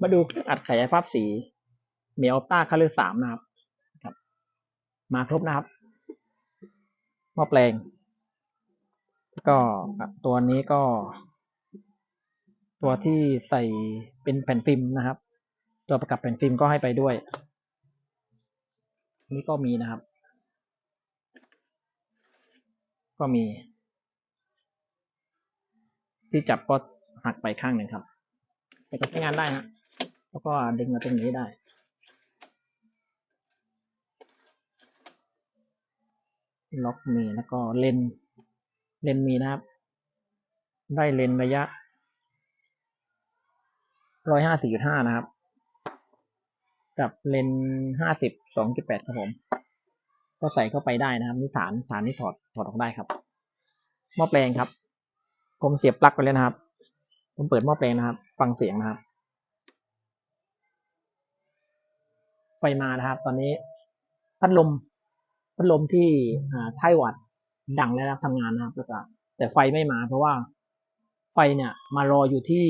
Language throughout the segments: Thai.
มาดูเครื่องอัดขยายภาพสีเมียอต้าคัลเลอร์สามนะครับครับ มาครบนะครับหม้อแปลง ก็ตัวนี้ก็ ตัวที่ใส่เป็นแผ่นฟิล์มนะครับ ตัวประกับแผ่นฟิล์มก็ให้ไปด้วย นี่ก็มีนะครับ ก็มี ที่จับก็หักไปข้างหนึ่งครับแต่ก็ใช้งานได้นะ แล้วก็ดึงมาตรงนี้ได้ ล็อกมีแล้วก็เลนเลนมีนะครับ ได้เลนระยะร้อยห้าสี่จุดห้านะครับ กับเลนห้าสิบสองจุดแปดครับผม ก็ใส่เข้าไปได้นะครับนี่ฐานฐานที่ถอดถอดออกได้ครับหม้อแปลงครับ ผมเสียบปลั๊กไปแล้วนะครับ ผมเปิดหม้อแปลงนะครับ ฟังเสียงนะครับ ไฟมานะครับ ตอนนี้พัดลมพัดลมที่ไต้หวัดดังแล้วนะรับทำงานนะครับแล้วก็แต่ไฟไม่มาเพราะว่าไฟเนี่ยมารออยู่ที่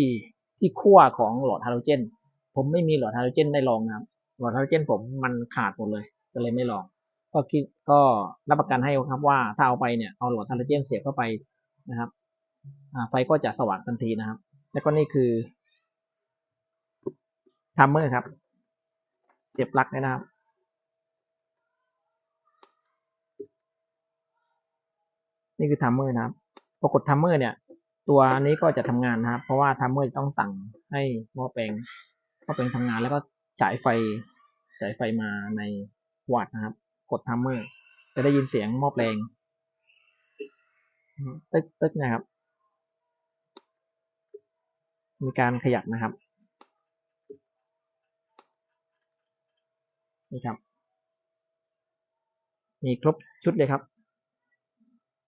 ที่ขั้วของหลอดฮาโลเจน ผมไม่มีหลอดฮาโลเจนได้ลองนะครับ หลอดฮาโลเจนผมมันขาดหมดเลย ก็เลยไม่ลอง ก็คิดก็รับประกันให้ครับว่าถ้าเอาไปเนี่ยเอาหลอดฮาโลเจนเสียบเข้าไปนะครับไฟก็จะสว่างทันทีนะครับ แล้วก็นี่คือทัมเมอร์ครับ เสียบปลั๊กเลยนะครับนี่คือทัมเมอร์นะครับพอกดทัมเมอร์เนี่ย ตัวนี้ก็จะทำงานนะครับ เพราะว่าทัมเมอร์ต้องสั่งให้หม้อแปลงหม้อแปลงทำงานแล้วก็ฉายไฟฉายไฟมาในวัดนะครับ กดทัมเมอร์จะได้ยินเสียงหม้อแปลงตึ๊กตึ๊กนะครับ มีการขยับนะครับ นี่ครับ มีครบชุดเลยครับ